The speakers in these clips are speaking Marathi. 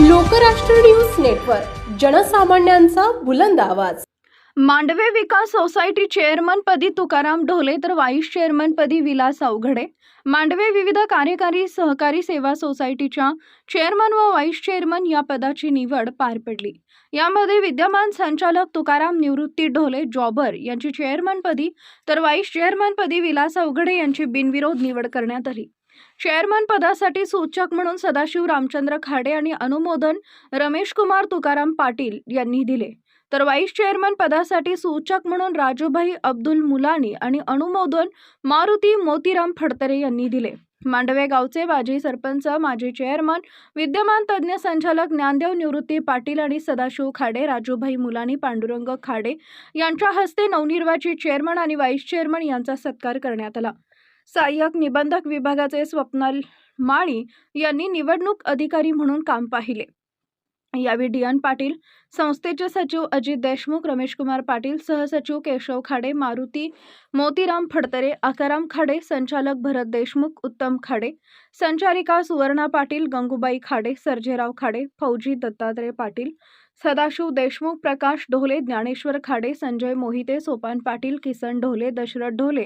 लोकराष्ट्र न्यूज नेटवर्क जनसामान्यांचा बुलंद आवाज. मांडवे विकास सोसायटी चेअरमनपदी तुकाराम ढोले तर व्हाईस चेअरमनपदी विलास अवघडे. मांडवे विविध कार्यकारी सहकारी सेवा सोसायटीच्या चेअरमन व व्हाईस चेअरमन या पदाची निवड पार पडली. यामध्ये विद्यमान संचालक तुकाराम निवृत्ती ढोले जॉबर यांची चेअरमनपदी तर व्हाईस चेअरमनपदी विलास अवघडे यांची बिनविरोध निवड करण्यात आली. चेअरमन पदासाठी सूचक म्हणून सदाशिव रामचंद्र खाडे आणि अनुमोदन रमेश कुमार तुकाराम पाटील यांनी दिले. तर व्हाईस चेअरमन पदासाठी सूचक म्हणून राजूभाई अब्दुल मुलानी आणि अनुमोदन मारुती मोतीराम फडतरे यांनी दिले. मांडवे गावचे माजी सरपंच माजी चेअरमन विद्यमान तज्ज्ञ संचालक ज्ञानदेव निवृत्ती पाटील आणि सदाशिव खाडे राजूभाई मुलानी पांडुरंग खाडे यांच्या हस्ते नवनिर्वाचित चेअरमन आणि व्हाईस चेअरमन यांचा सत्कार करण्यात आला. सहाय्यक निबंधक विभागाचे स्वप्नाल माळी यांनी निवडणूक अधिकारी म्हणून काम पाहिले. यावेळी डी एन पाटील संस्थेचे सचिव अजित देशमुख रमेशकुमार पाटील सहसचिव केशव खाडे मारुती मोतीराम फडतरे आकाराम खाडे संचालक भरत देशमुख उत्तम खाडे संचालिका सुवर्णा पाटील गंगूबाई खाडे सर्जेराव खाडे फौजी दत्तात्रय पाटील सदाशिव देशमुख प्रकाश ढोले ज्ञानेश्वर खाडे संजय मोहिते सोपान पाटील किसन ढोले दशरथ ढोले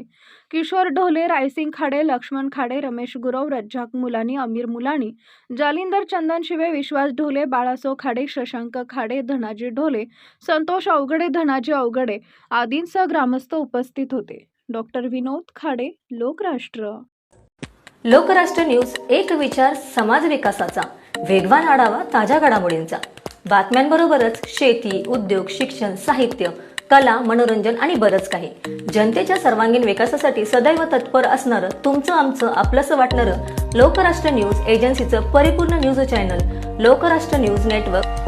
किशोर ढोले रायसिंग खाडे लक्ष्मण खाडे रमेश गुरव रज्जाक मुलानी अमीर मुलानी जालिंदर चंदन शिवे विश्वास ढोले बाळासो खाडे शशांक खाडे धनाजी ढोले संतोष अवघडे धनाजी अवघडे आदींसह ग्रामस्थ उपस्थित होते. डॉक्टर विनोद खाडे लोकराष्ट्र. लोकराष्ट्र न्यूज एक विचार समाज विकासाचा. वेगवान आढावा ताज्या घडामोडींचा. बातम्यांबरोबरच शेती उद्योग शिक्षण साहित्य कला मनोरंजन आणि बरंच काही. जनतेच्या सर्वांगीण विकासासाठी सदैव तत्पर असणारं तुमचं आमचं आपलंसं वाटणारं लोकराष्ट्र न्यूज एजन्सीचं परिपूर्ण news channel Lokrashtra news network.